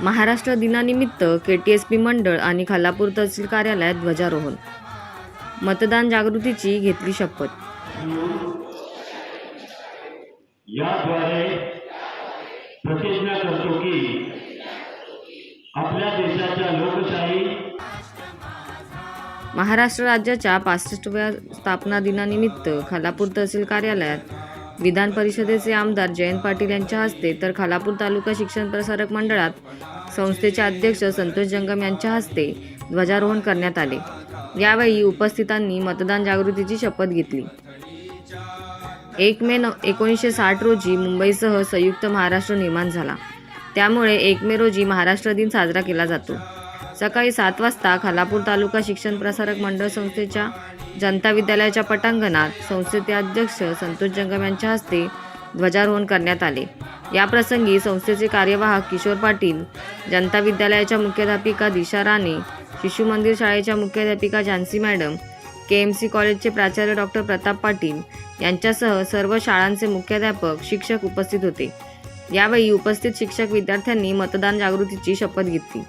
महाराष्ट्र दिनानिमित्त के T S P मंडळ आणि खालापूर तहसील कार्यालयात ध्वजारोहण. मतदान जागृतीची घेतली शपथ. याद्वारे प्रतिज्ञा करतो की आपल्या देशाच्या लोकशाही महाराष्ट्र राज्याच्या पासष्टव्या स्थापना दिनानिमित्त खालापूर तहसील कार्यालयात विधान परिषदेचे आमदार जयंत पाटील यांच्या हस्ते तर खालापूर तालुका शिक्षण प्रसारक मंडळात संस्थेचे अध्यक्ष संतोष जंगम यांच्या हस्ते ध्वजारोहण करण्यात आले. यावेळी उपस्थितांनी मतदान जागृतीची शपथ घेतली. एक मे न एकोणीसशे साठ रोजी मुंबईसह संयुक्त महाराष्ट्र निर्माण झाला. त्यामुळे एक मे रोजी महाराष्ट्र दिन साजरा केला जातो. सकाळी सात वाजता खालापूर तालुका शिक्षण प्रसारक मंडळ संस्थेच्या जनता विद्यालयाच्या पटांगणात संस्थेचे अध्यक्ष संतोष जंगम यांच्या हस्ते ध्वजारोहण करण्यात आले. या प्रसंगी संस्थेचे कार्यवाहक किशोर पाटील जनता विद्यालयाच्या मुख्याध्यापिका दिशा राणे शिशु मंदिर शाळेच्या मुख्याध्यापिका Jhansi madam K M C कॉलेजचे प्राचार्य डॉक्टर प्रताप पाटील यांच्यासह सर्व शाळांचे मुख्याध्यापक शिक्षक उपस्थित होते. यावेळी उपस्थित शिक्षक विद्यार्थ्यांनी मतदान जागृतीची शपथ घेतली.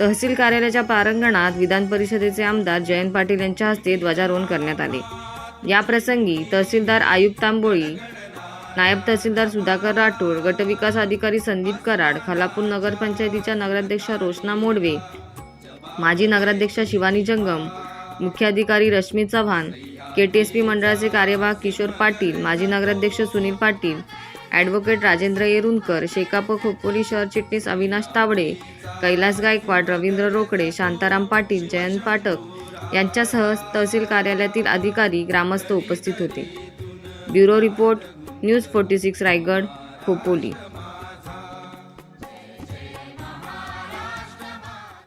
तहसील कार्यालयाच्या प्रांगणात विधान परिषदेचे आमदार जयंत पाटील यांच्या हस्ते ध्वजारोहण करण्यात आले. या प्रसंगी तहसीलदार आयुब तांबोळी नायब तहसीलदार सुधाकर राठोड गटविकास अधिकारी संदीप कराड खालापूर नगरपंचायतीच्या नगराध्यक्षा रोशना मोडवे माजी नगराध्यक्षा शिवानी जंगम मुख्याधिकारी Rashmi Chavan K T S P मंडळाचे कार्यवाह किशोर पाटील माजी नगराध्यक्ष सुनील पाटील ॲडव्होकेट राजेंद्र येरुनकर शेकाप खोपोली शहर चिटणीस अविनाश तावडे कैलास गायकवाड रवींद्र रोकडे शांताराम पाटील जयंत पाठक यांच्यासह तहसील कार्यालयातील अधिकारी ग्रामस्थ उपस्थित होते. Bureau report news forty six Raigad Khopoli.